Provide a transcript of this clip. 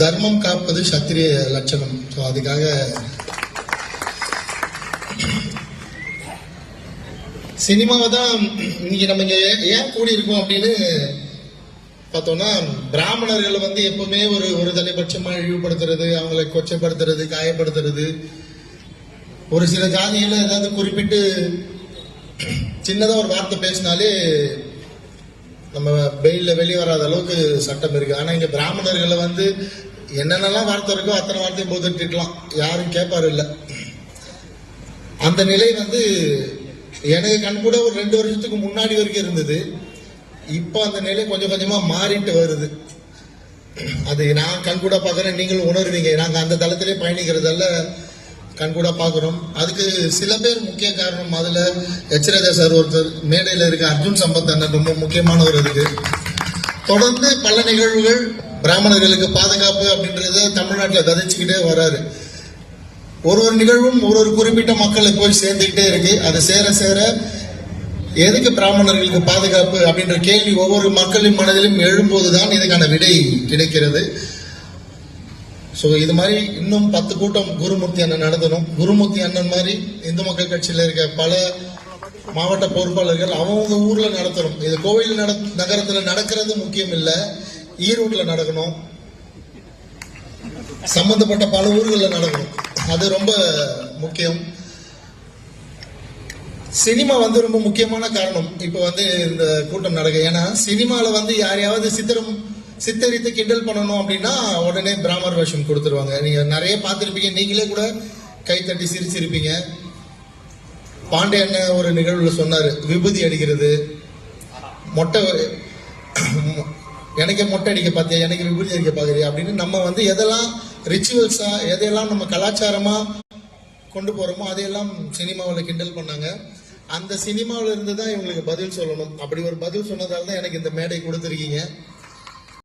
தர்மம் காப்பது சத்திரிய லட்சணம். ஸோ அதுக்காக சினிமாவை தான் இன்னைக்கு நம்ம இங்கே ஏன் கூடி இருக்கோம் அப்படின்னு பார்த்தோம்னா பிராமணர்களை வந்து எப்பவுமே ஒரு ஒரு தலைபட்சமாக இழிவுபடுத்துறது அவங்களை கொச்சைப்படுத்துறது காயப்படுத்துறது. ஒரு சில ஜாதிகளை ஏதாவது குறிப்பிட்டு சின்னதாக ஒரு வார்த்தை பேசினாலே நம்ம பெயில வெளியே வராத அளவுக்கு சட்டம் இருக்கு. ஆனா இங்க பிராமணர்களை வந்து என்னென்னலாம் வார்த்தை இருக்கோ அத்தனை வார்த்தையும் போட்டுட்டு யாரும் கேட்பாரு இல்லை. அந்த நிலை வந்து எனக்கு கண் கூட ஒரு ரெண்டு வருஷத்துக்கு முன்னாடி வரைக்கும் இருந்தது. இப்போ அந்த நிலை கொஞ்சம் கொஞ்சமா மாறிட்டு வருது. அது நான் கண் கூட பார்க்குறேன் நீங்களும் உணர்வீங்க. நாங்கள் அந்த தளத்திலே பயணிக்கிறதால கண் கூட பார்க்குறோம் அதுக்கு சில பேர் முக்கிய காரணம் அதுல எச்ரேதா சார் ஒருத்தர் மேடையில் இருக்க அர்ஜுன் சம்பத் அண்ணன் ரொம்ப முக்கியமானவர் இருக்கு தொடர்ந்து பல நிகழ்வுகள் பிராமணர்களுக்கு பாதுகாப்பு அப்படின்றத தமிழ்நாட்டில் கதைச்சுக்கிட்டே வராரு. ஒரு ஒரு நிகழ்வும் ஒரு ஒரு குறிப்பிட்ட மக்களை போய் சேர்ந்துக்கிட்டே இருக்கு. அது சேர சேர எதுக்கு பிராமணர்களுக்கு பாதுகாப்பு அப்படின்ற கேள்வி ஒவ்வொரு மக்களின் மனதிலும் எழும்போதுதான் இதுக்கான விடை கிடைக்கிறது. ஸோ இது மாதிரி இன்னும் பத்து கூட்டம் குருமூர்த்தி அண்ணன் நடத்தணும். குருமூர்த்தி அண்ணன் மாதிரி இந்து மக்கள் கட்சியில் இருக்க பல மாவட்ட பொறுப்பாளர்கள் அவங்கவுங்க ஊரில் நடத்தணும். இது கோவில் நட நகரத்தில் நடக்கிறது முக்கியம் இல்லை ஈரோட்டில் நடக்கணும். சம்பந்தப்பட்ட பல ஊர்களில் நடக்கணும். அது ரொம்ப முக்கியம். சினிமா வந்து ரொம்ப முக்கியமான காரணம். இப்போ வந்து இந்த கூட்டம் நடக்க ஏன்னா சினிமாவில் வந்து யாரையாவது சித்திரம் சித்தரித்து கிண்டல் பண்ணணும் அப்படின்னா உடனே பிராமர் வேஷம் கொடுத்துருவாங்க. நீங்க நிறைய பார்த்துருப்பீங்க. நீங்களே கூட கை தட்டி சிரிச்சிருப்பீங்க. பாண்டியண்ண ஒரு நிகழ்வுல சொன்னாரு விபூதி அடிக்கிறது. மொட்டை எனக்கு மொட்டை அடிக்க பார்த்தியா எனக்கு விபூதி அடிக்க பார்க்குறியா அப்படின்னு நம்ம வந்து எதெல்லாம் ரிச்சுவல்ஸா எதையெல்லாம் நம்ம கலாச்சாரமா கொண்டு போறோமோ அதையெல்லாம் சினிமாவில் கிண்டல் பண்ணாங்க. அந்த சினிமாவில் இருந்து தான் இவங்களுக்கு பதில் சொல்லணும். அப்படி ஒரு பதில் சொன்னதால தான் எனக்கு இந்த மேடை கொடுத்துருக்கீங்க.